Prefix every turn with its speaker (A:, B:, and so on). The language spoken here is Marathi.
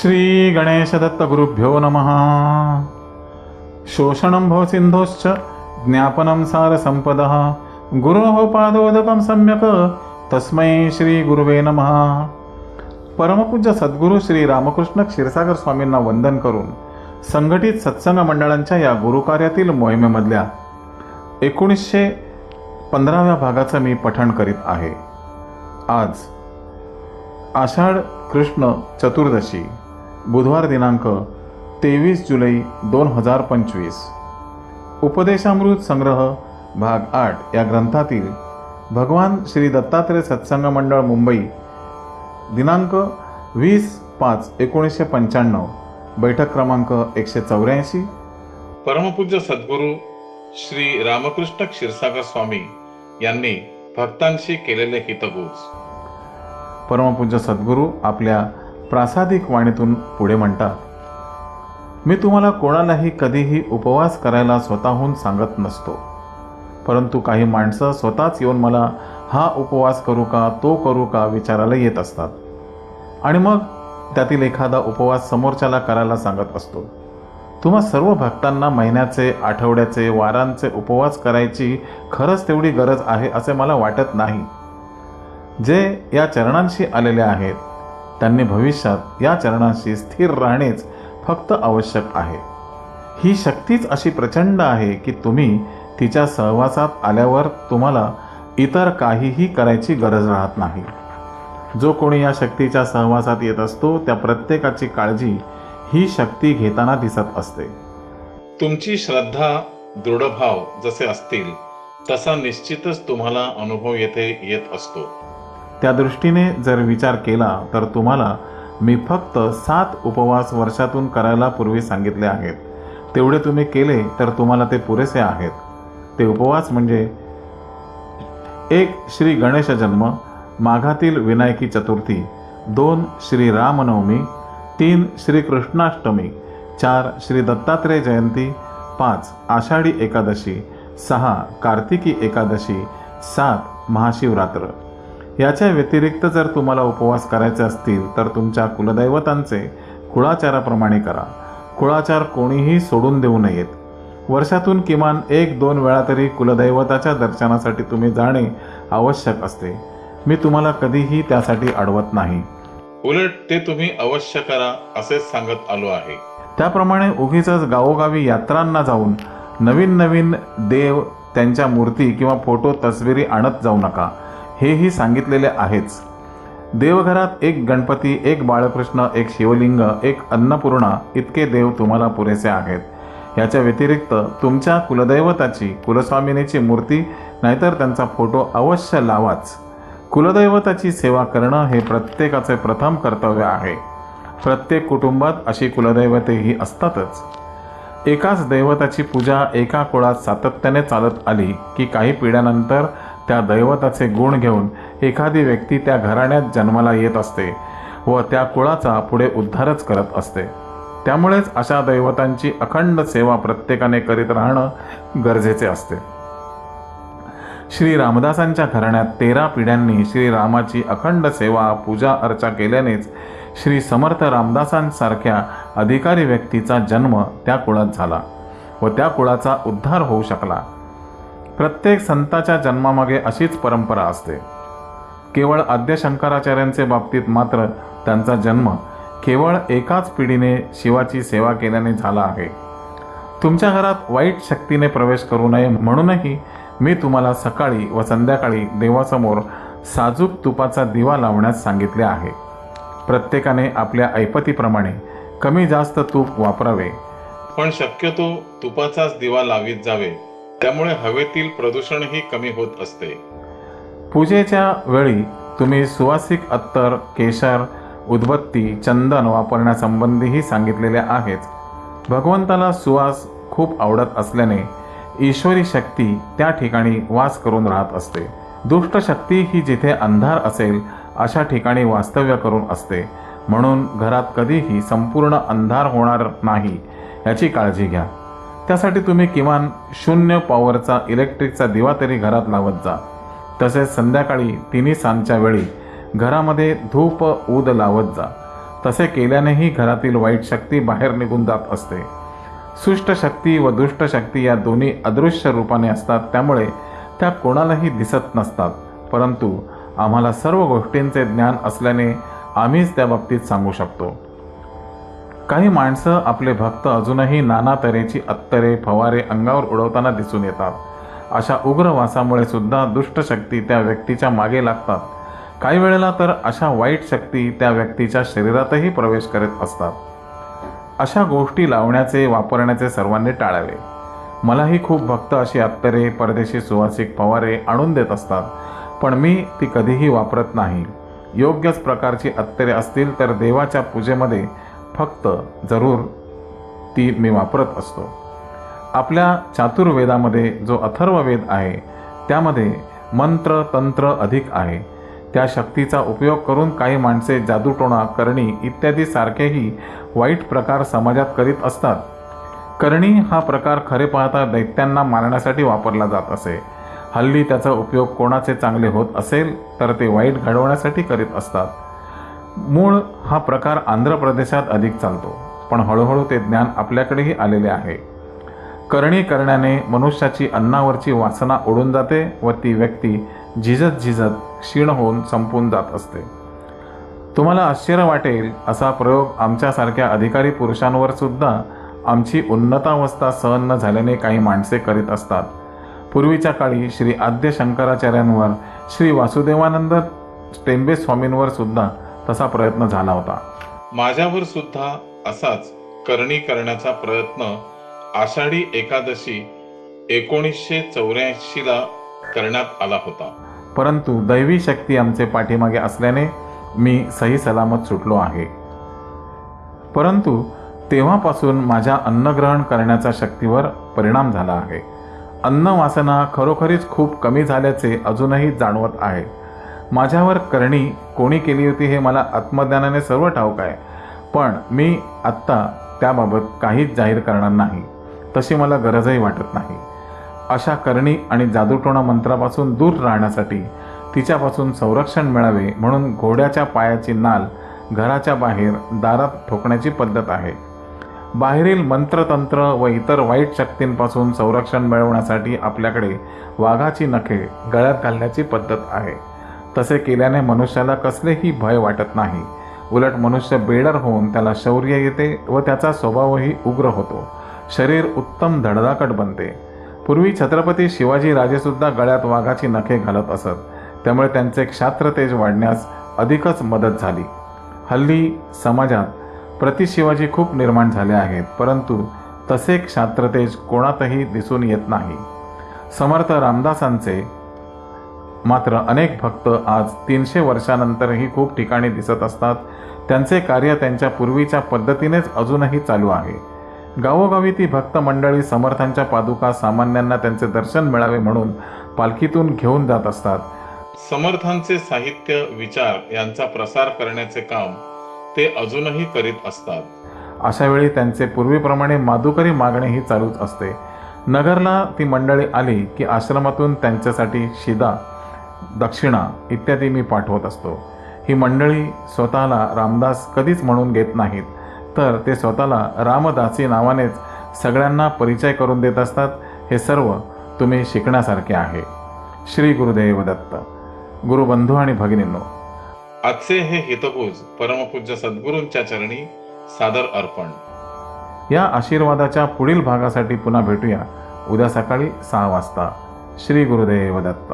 A: श्री गणेशदत्त गुरुभ्यो नमः। शोषणं भवसिन्धोश्च ज्ञापनं सारसम्पदः। गुरोः पादोदकं सम्यक् तस्मै श्रीगुरुवे नमः। परमपूज्य सद्गुरू श्री रामकृष्ण क्षीरसागर स्वामींना वंदन करून संघटित सत्संग मंडळांच्या या गुरुकार्यातील मोहिमेमधल्या एकोणीसशे पंधराव्या भागाचं मी पठण करीत आहे. आज आषाढ कृष्ण चतुर्दशी बुधवार दिनांक तेवीस जुलै दोन हजार पंचवीस. उपदेशामृत संग्रह भाग आठ या ग्रंथातील भगवान श्री दत्तात्रय सत्संग मंडळ मुंबई दिनांक वीस पाच एकोणीसशे पंच्याण्णव बैठक क्रमांक एकशे चौऱ्याऐंशी. परमपूज्य सद्गुरू श्री रामकृष्ण क्षीरसागर स्वामी यांनी भक्तांशी केलेले हितगुज. परमपूज्य सद्गुरू आपल्या प्रासादिक वाणीतून पुढे म्हणतात मी तुम्हाला कोणालाही कधीही उपवास करायला स्वतःहून सांगत नसतो. परंतु काही माणसं स्वतःच येऊन मला हा उपवास करू का तो करू का विचारायला येत असतात. आणि मग त्यातील एखादा उपवास समोरच्याला करायला सांगत असतो. तुम्हा सर्व भक्तांना महिन्याचे आठवड्याचे वारांचे उपवास करायची खरंच तेवढी गरज आहे असे मला वाटत नाही. जे या चरणांशी आलेले आहेत त्यांनी भविष्यात या चरणांशी स्थिर राहणेच फक्त आवश्यक आहे. ही शक्तीच अशी प्रचंड आहे की तुम्ही तिच्या सहवासात आल्यावर तुम्हाला इतर काहीही करायची गरज राहत नाही. जो कोणी या शक्तीच्या सहवासात येत असतो त्या प्रत्येकाची काळजी ही शक्ती घेताना दिसत असते. तुमची श्रद्धा दृढभाव जसे असतील तसा निश्चितच तुम्हाला अनुभव येथे येत असतो. त्या दृष्टीने जर विचार केला तर तुम्हाला मी फक्त सात उपवास वर्षातून करायला पूर्वी सांगितले आहेत. तेवढे तुम्ही केले तर तुम्हाला ते पुरेसे आहेत. ते उपवास म्हणजे एक श्री गणेश जन्म माघातील विनायकी चतुर्थी दोन श्री रामनवमी तीन श्री कृष्णाष्टमी चार श्री दत्तात्रेय जयंती पाच आषाढी एकादशी सहा कार्तिकी एकादशी सात महाशिवरात्र. याच्या व्यतिरिक्त जर तुम्हाला उपवास करायचे असतील तर तुमच्या कुलदैवतांचे कुळाचाराप्रमाणे करा. कुळाचार कोणीही सोडून देऊ नयेत. वर्षातून किमान एक दोन वेळा तरी कुलदैवताच्या दर्शनासाठी तुम्ही जाणे आवश्यक असते. मी तुम्हाला कधीही त्यासाठी अडवत नाही. उलट ते तुम्ही अवश्य करा असेच सांगत आलो आहे. त्याप्रमाणे उगीच गावोगावी यात्रांना जाऊन नवीन नवीन देव त्यांच्या मूर्ती किंवा फोटो तस्विरी आणत जाऊ नका. हेही सांगितलेले आहेच. देवघरात एक गणपती एक बाळकृष्ण एक शिवलिंग एक अन्नपूर्णा इतके देव तुम्हाला पुरेसे आहेत. याच्या व्यतिरिक्त तुमच्या कुलदैवताची कुलस्वामिनीची मूर्ती नाहीतर त्यांचा फोटो अवश्य लावाच. कुलदैवताची सेवा करणं हे प्रत्येकाचे प्रथम कर्तव्य आहे. प्रत्येक कुटुंबात अशी कुलदैवतेही असतातच. एकाच दैवताची पूजा एका कुळात सातत्याने चालत आली की काही पिढ्यानंतर त्या दैवताचे गुण घेऊन एखादी व्यक्ती त्या घराण्यात जन्माला येत असते व त्या कुळाचा पुढे उद्धारच करत असते. त्यामुळेच अशा दैवतांची अखंड सेवा प्रत्येकाने करीत राहणं गरजेचे असते. श्री रामदासांच्या घराण्यात तेरा पिढ्यांनी श्रीरामाची अखंड सेवा पूजा अर्चा केल्यानेच श्री समर्थ रामदासांसारख्या अधिकारी व्यक्तीचा जन्म त्या कुळात झाला व त्या कुळाचा उद्धार होऊ शकला. प्रत्येक संताच्या जन्मामागे अशीच परंपरा असते. केवळ आद्य शंकराचार्यांचे बाबतीत मात्र त्यांचा जन्म केवळ एकाच पिढीने शिवाची सेवा केल्याने झाला आहे. तुमच्या घरात वाईट शक्तीने प्रवेश करू नये म्हणूनही मी तुम्हाला सकाळी व संध्याकाळी देवासमोर साजूक तुपाचा दिवा लावण्यास सांगितले आहे. प्रत्येकाने आपल्या ऐपतीप्रमाणे कमी जास्त तूप वापरावे. पण शक्यतो तुपाचाच दिवा लावीत जावे. त्यामुळे हवेतील प्रदूषणही कमी होत असते. पूजेच्या वेळी तुम्ही सुवासिक अत्तर केशर उदबत्ती चंदन वापरण्यासंबंधीही सांगितलेले आहेच भगवंताला सुवास खूप आवडत असल्याने ईश्वरी शक्ती त्या ठिकाणी वास करून राहत असते. दुष्ट शक्ती ही जिथे अंधार असेल अशा ठिकाणी वास्तव्य करून असते. म्हणून घरात कधीही संपूर्ण अंधार होणार नाही याची काळजी घ्या. त्यासाठी तुम्ही किमान शून्य पॉवरचा इलेक्ट्रिकचा दिवा तरी घरात लावत जा. तसेच संध्याकाळी तिन्ही सांजच्या वेळी घरामध्ये धूप ऊद लावत जा. तसे केल्यानेही घरातील वाईट शक्ती बाहेर निघून जात असते. सुष्ट शक्ती व दुष्ट शक्ती या दोन्ही अदृश्य रूपाने असतात त्यामुळे त्या कोणालाही दिसत नसतात. परंतु आम्हाला सर्व गोष्टींचे ज्ञान असल्याने आम्हीच त्या बाबतीत सांगू शकतो. काही माणसं आपले भक्त अजूनही नाना तऱ्हेची अत्तरे फवारे अंगावर उडवताना दिसून येतात. अशा उग्र वासामुळे सुद्धा दुष्ट शक्ती त्या व्यक्तीच्या मागे लागतात. काही वेळेला तर अशा वाईट शक्ती त्या व्यक्तीच्या शरीरातही प्रवेश करत असतात. अशा गोष्टी लावण्याचे वापरण्याचे सर्वांनी टाळावे. मलाही खूप भक्त अशी अत्तरे परदेशी सुवासिक फवारे आणून देत असतात पण मी ती कधीही वापरत नाही. योग्यच प्रकारची अत्तरे असतील तर देवाच्या पूजेमध्ये फक्त जरूर ती मी वापरत असतो. आपल्या चातुर्वेदामध्ये जो अथर्ववेद आहे त्यामध्ये मंत्र तंत्र अधिक आहे. त्या शक्तीचा उपयोग करून काही माणसे जादूटोणा करणी इत्यादी सारखेही वाईट प्रकार समाजात करीत असतात. करणी हा प्रकार खरे पाहता दैत्यांना मारण्यासाठी वापरला जात असे. हल्ली त्याचा उपयोग कोणाचे चांगले होत असेल तर ते वाईट घडवण्यासाठी करीत असतात. मूळ हा प्रकार आंध्र प्रदेशात अधिक चालतो पण हळूहळू ते ज्ञान आपल्याकडेही आलेले आहे. करणी करण्याने मनुष्याची अन्नावरची वासना उडून जाते व ती व्यक्ती झिजत झिजत क्षीण होऊन संपून जात असते. तुम्हाला आश्चर्य वाटेल असा प्रयोग आमच्यासारख्या अधिकारी पुरुषांवर सुद्धा आमची उन्नतावस्था सहन न झाल्याने काही माणसे करीत असतात. पूर्वीच्या काळी श्री आद्य शंकराचार्यांवर श्री वासुदेवानंद टेंबे स्वामींवर सुद्धा तसा प्रयत्न झाला होता.
B: माझ्यावर सुद्धा असाच करणी करण्याचा प्रयत्न आषाढी एकादशी एकोणीसशे चौऱ्याऐंशीला करण्यात आला होता.
A: परंतु दैवी शक्ती आमचे पाठीमागे असल्याने मी सही सलामत सुटलो आहे. परंतु तेव्हापासून माझ्या अन्नग्रहण करण्याच्या शक्तीवर परिणाम झाला आहे. अन्न वासना खरोखरीच खूप कमी झाल्याचे अजूनही जाणवत आहे. माझ्यावर करणी कोणी केली होती हे मला आत्मज्ञानाने सर्व ठाऊक आहे. पण मी आत्ता त्याबाबत काहीच जाहीर करणार नाही. तशी मला गरजही वाटत नाही. अशा करणी आणि जादूटोणा मंत्रापासून दूर राहण्यासाठी तिच्यापासून संरक्षण मिळावे म्हणून घोड्याच्या पायाची नाल घराच्या बाहेर दारात ठोकण्याची पद्धत आहे. बाहेरील मंत्रतंत्र व इतर वाईट शक्तींपासून संरक्षण मिळवण्यासाठी आपल्याकडे वाघाची नखे गळ्यात घालण्याची पद्धत आहे. तसे केल्याने मनुष्याला कसलेही भय वाटत नाही. उलट मनुष्य बेडर होऊन त्याला शौर्य येते व त्याचा स्वभावही उग्र होतो. शरीर उत्तम धडधाकट बनते. पूर्वी छत्रपती शिवाजी राजेसुद्धा गळ्यात वाघाची नखे घालत असत. त्यामुळे त्यांचे क्षात्रतेज वाढण्यास अधिकच मदत झाली. हल्ली समाजात प्रतिशिवाजी खूप निर्माण झाले आहेत परंतु तसे क्षात्रतेज कोणातही दिसून येत नाही. समर्थ रामदासांचे मात्र अनेक भक्त आज तीनशे वर्षानंतरही खूप ठिकाणी दिसत असतात. त्यांचे कार्य त्यांच्या पूर्वीच्या पद्धतीनेच अजूनही चालू आहे. गावोगावी ती भक्त मंडळी समर्थांच्या पादुका सामान्यांना त्यांचे दर्शन मिळावे म्हणून पालखीतून घेऊन जात असतात.
B: समर्थांचे साहित्य विचार यांचा प्रसार करण्याचे काम ते अजूनही करीत असतात.
A: अशा वेळी त्यांचे पूर्वीप्रमाणे माधुकरी मागणेही चालूच असते. नगरला ती मंडळी आली की आश्रमातून त्यांच्यासाठी शिदा दक्षिणा इत्यादी मी पाठवत असतो. ही मंडळी स्वतःला रामदास कधीच म्हणून घेत नाहीत. तर ते स्वतःला रामदासी नावानेच सगळ्यांना परिचय करून देत असतात. हे सर्व तुम्ही शिकण्यासारखे आहे. श्री गुरुदेव दत्त. गुरुबंधू आणि भगिनींनो
B: आजचे हे हितपूज परमपूज्य सद्गुरूंच्या चरणी सादर अर्पण.
A: या आशीर्वादाच्या पुढील भागासाठी पुन्हा भेटूया. उद्या सकाळी सहा वाजता. श्री गुरुदेव दत्त.